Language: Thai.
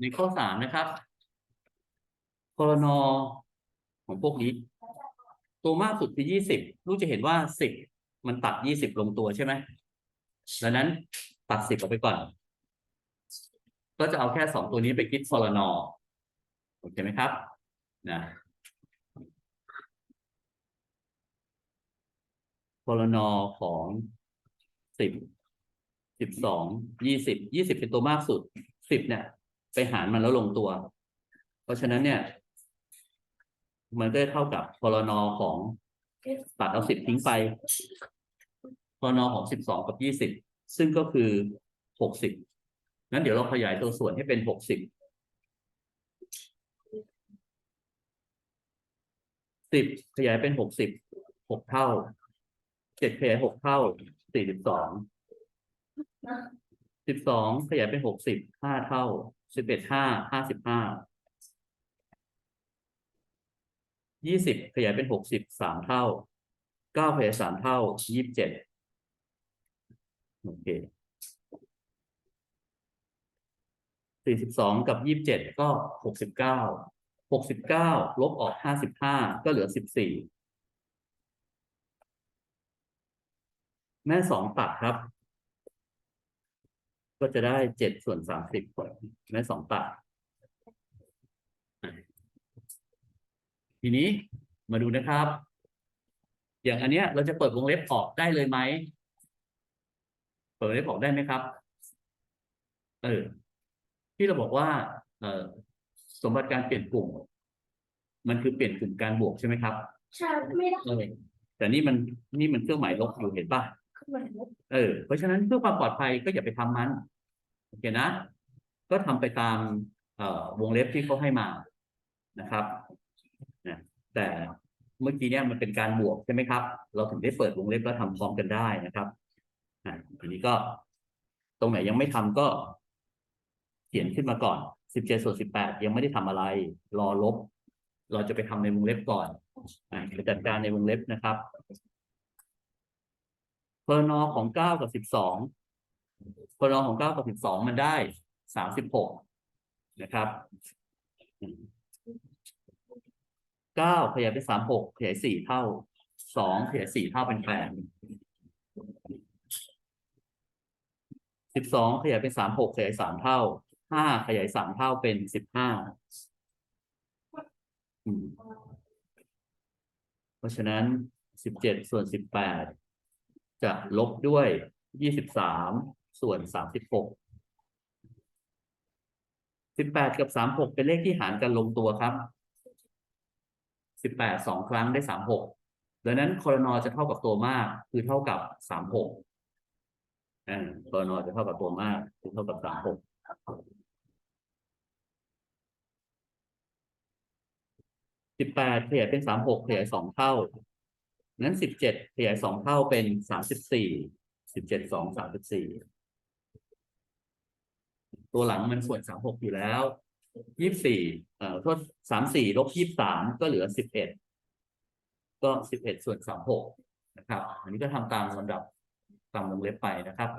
ในข้อสามนะครับกรนอของพวกนี้ ตัวมากสุดคือยี่สิบลูกจะเห็นว่าสิบมันตัดยี่สิบลงตัวใช่ไหมดังนั้นตัดสิบออกไปก่อน ก็จะเอาแค่สองตัวนี้ไปคิดกรนอโอเคไหมครับนะกรนอของสิบสิบสองยี่สิบยี่สิบเป็นตัวมากสุดสิบเนี่ย ไปหารมันแล้วลงตัว เพราะฉะนั้นเนี่ย มันก็เท่ากับพลนอของตัดเอาสิบทิ้งไปพลนอของสิบสองกับยี่สิบซึ่งก็คือหกสิบงั้นเดี๋ยวเราขยายตัวส่วนให้เป็นหกสิบสิบขยายเป็นหกสิบหกเท่าเจ็ดขยายหกเท่าสี่สิบสองสิบสองขยายเป็นหกสิบห้าเท่า สิบเอ็ดห้าห้าสิบห้ายี่สิบขยายเป็นหกสิบสามเท่าเก้าขยายสามเท่ายี่สิบเจ็ดโอเคสี่สิบสองกับยี่สิบเจ็ดก็หกสิบเก้าหกสิบเก้าลบออกห้าสิบห้าก็เหลือสิบสี่แม่สองตัดครับ ก็จะได้เจ็ดส่วนสามสิบแม่สองตัดทีนี้มาดูนะครับ อย่างอันเนี้ยเราจะเปิดวงเล็บออกได้เลยไหม เปิดวงเล็บออกได้ไหมครับ เออ ที่เราบอกว่า เออสมบัติการเปลี่ยนกลุ่ม มันคือเปลี่ยนกลุ่มการบวกใช่ไหมครับ ใช่ ไม่ได้เออแต่นี่มันนี่มันเครื่องหมายลบอยู่เห็นป่ะขึ้นมาลบ เออเพราะฉะนั้นเพื่อความปลอดภัยก็อย่าไปทำมันโอเคนะ ก็ทำไปตามเอ่อวงเล็บที่เขาให้มานะครับนะแต่เมื่อกี้เนี่ยมันเป็นการบวกใช่ไหมครับ เราถึงได้เปิดวงเล็บแล้วทำพร้อมกันได้นะครับอะทีนี้ก็ ตรงไหนยังไม่ทำก็ เขียนขึ้นมาก่อนสิบเจ็ดส่วนสิบแปดยังไม่ได้ทำอะไร รอลบ เราจะไปทำในวงเล็บก่อนอะไปจัดการในวงเล็บนะครับ พอร์นอของเก้ากับสิบสองเพอร์นอของเก้ากับสิบสองมันได้สามสิบหกนะครับเก้าขยายเป็นสามหกขยายสี่เท่าสองขยายสี่เท่าเป็นแปดสิบสองขยายเป็นสามหกขยายสามเท่าห้าขยายสามเท่าเป็นสิบห้าเพราะฉะนั้นสิบเจ็ดส่วนสิบแปด จะลบด้วยยี่สิบสามส่วนสามสิบหกสิบแปดกับสามหกเป็นเลขที่หารกันลงตัวครับสิบแปดสองครั้งได้สามหกดังนั้นคอรนอจะเท่ากับตัวมาก คือเท่ากับสามหกคอรนอจะเท่ากับตัวมากคือเท่ากับสามหกสิบแปดขยายเป็นสามหกขยายสองเท่า นั้นสิบเจ็ดขยายสองเท่าเป็นสามสิบสี่สิบเจ็ดสองสามสิบสี่ตัวหลังมันส่วนสามหกอยู่แล้วยี่สิบสี่เอ่อโทษสามสี่ลบยี่สามก็เหลือสิบเอ็ดก็สิบเอ็ดส่วนสามหกนะครับ อันนี้ก็ทำตามลำดับตามวงเล็บไปนะครับ